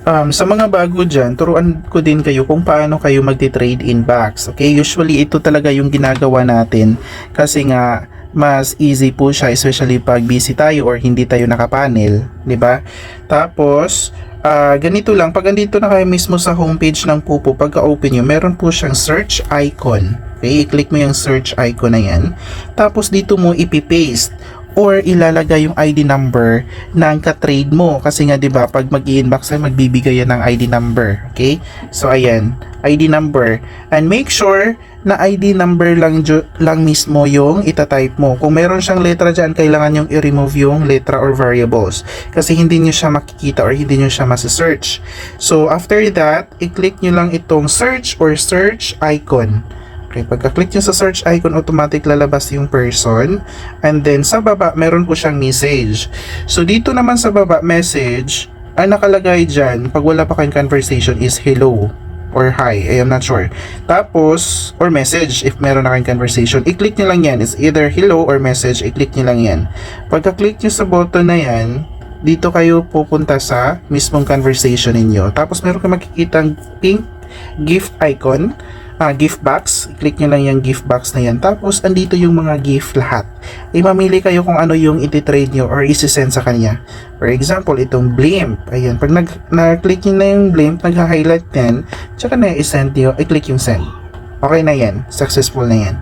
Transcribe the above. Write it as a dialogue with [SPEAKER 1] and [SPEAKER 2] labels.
[SPEAKER 1] Um, sa mga bago dyan, turuan ko din kayo kung paano kayo magti-trade in box. Okay, usually ito talaga yung ginagawa natin kasi nga mas easy po siya especially pag busy tayo or hindi tayo nakapanel, 'di ba? Tapos ah, ganito lang, pag andito na kayo mismo sa homepage ng Pupo, pagka-open nyo, meron po siyang search icon. Okay, i-click mo yung search icon na yan. Tapos dito mo ipipaste or ilalagay yung ID number ng ka-trade mo. Kasi nga 'di ba pag mag-i-inbox ay magbibigay yan ng ID number okay? So ayan ID number. And make sure na ID number lang lang mismo yung itatype mo. Kung meron siyang letra diyan kailangan yung i-remove yung letra or variables. Kasi hindi niyo siya makikita or hindi niyo siya masa-search so after that i-click niyo lang itong search or search icon Okay, pagka-click nyo sa search icon, automatic lalabas yung person. And then, sa baba, meron po siyang message. So, dito naman sa baba, message, ang nakalagay dyan, pag wala pa kayong conversation, is hello or hi. I am not sure. Tapos, or message, if meron na kayong conversation, i-click nyo lang yan. It's either hello or message, i-click nyo lang yan. Pagka-click nyo sa button na yan, dito kayo pupunta sa mismong conversation ninyo. Tapos, meron kayo makikitang pink gift icon ah, gift box. Click nyo lang yung gift box na yan. Tapos, andito yung mga gift lahat. E, mamili kayo kung ano yung iti-trade nyo or isi-send sa kanya. For example, itong blimp. Ayan, pag nag, na-click nyo na yung blimp, nag-highlight yan, tsaka na i-send nyo, i-click yung send. Okay na yan. Successful na yan.